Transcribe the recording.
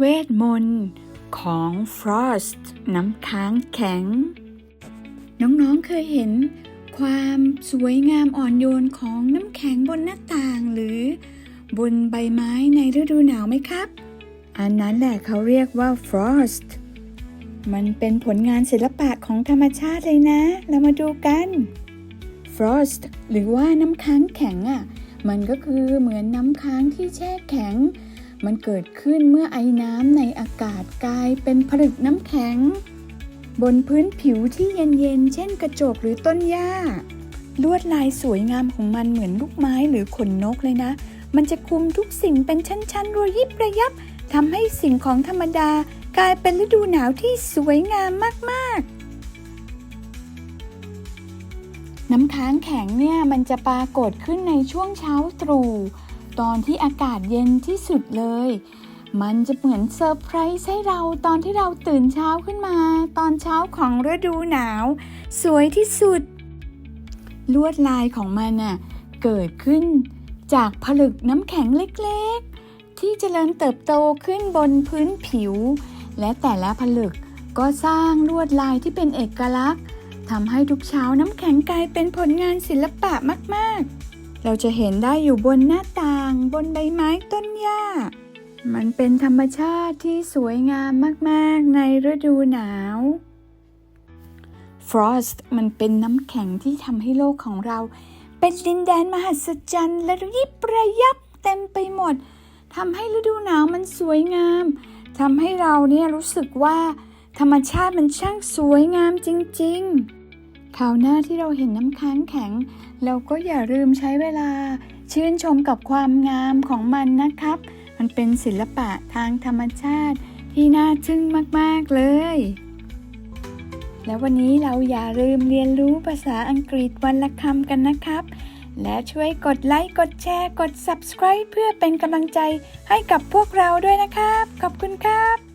เวทมนต์ของ Frost น้ำค้างแข็ง น้องๆเคยเห็น ความสวยงามอ่อนโยนของน้ำแข็งบนหน้าต่างหรือ บนใบไม้ในฤดูหนาวไหมครับ อันนั้นแหละเขาเรียกว่า Frost มันเป็นผลงานศิลปะของธรรมชาติเลยนะ เรามาดูกัน Frost หรือว่าน้ำค้างแข็งอะ มันก็คือเหมือนน้ำค้างที่แช่แข็ง มันเกิดขึ้นเมื่อไอน้ำในอากาศกลายเป็นผลึกน้ำแข็ง บนพื้นผิวที่เย็นๆ เช่นกระจกหรือต้นหญ้า ลวดลายสวยงามของมันเหมือนลูกไม้หรือขนนกเลยนะ มันจะคุมทุกสิ่งเป็นชั้นๆรวยยิบระยับทำให้สิ่งของธรรมดากลายเป็นฤดูหนาวที่สวยงามมากๆ น้ำค้างแข็งเนี่ยมันจะปรากฏขึ้นในช่วงเช้าตรู่ ตอนที่อากาศเย็นที่สุดเลย มันจะเหมือนเซอร์ไพรส์ให้เราตอนที่เราตื่นเช้าขึ้นมา ตอนเช้าของฤดูหนาว สวยที่สุด ลวดลายของมันน่ะเกิดขึ้นจากผลึกน้ำแข็งเล็กๆ ที่เจริญเติบโตขึ้นบนพื้นผิว และแต่ละผลึกก็สร้างลวดลายที่เป็นเอกลักษณ์ทำให้ทุกเช้าน้ำแข็งกลายเป็นผลงานศิลปะมากๆ เราจะเห็นได้อยู่บนหน้าต่าง บนใบไม้ต้นหญ้า มันเป็นธรรมชาติที่สวยงามมากๆในฤดูหนาว Frost มันเป็นน้ำแข็งที่ทำให้โลกของเรา เป็นดินแดนมหัศจรรย์และยิบระยับเต็มไปหมดทำให้ฤดูหนาวมันสวยงามทำให้เราเนี่ยรู้สึกว่า ธรรมชาติมันช่างสวยงามจริง ๆ คราวหน้าที่เราเห็นน้ำค้างแข็ง เราก็อย่าลืมใช้เวลา ชื่นชมกับความงามของมันนะครับ มันเป็นศิลปะทางธรรมชาติที่น่าทึ่งมาก ๆ เลย แล้ววันนี้เราอย่าลืมเรียนรู้ภาษาอังกฤษวันละคำกันนะครับ และช่วยกดไลค์ กดแชร์ กด subscribe เพื่อเป็นกำลังใจให้กับพวกเราด้วยนะครับ ขอบคุณครับ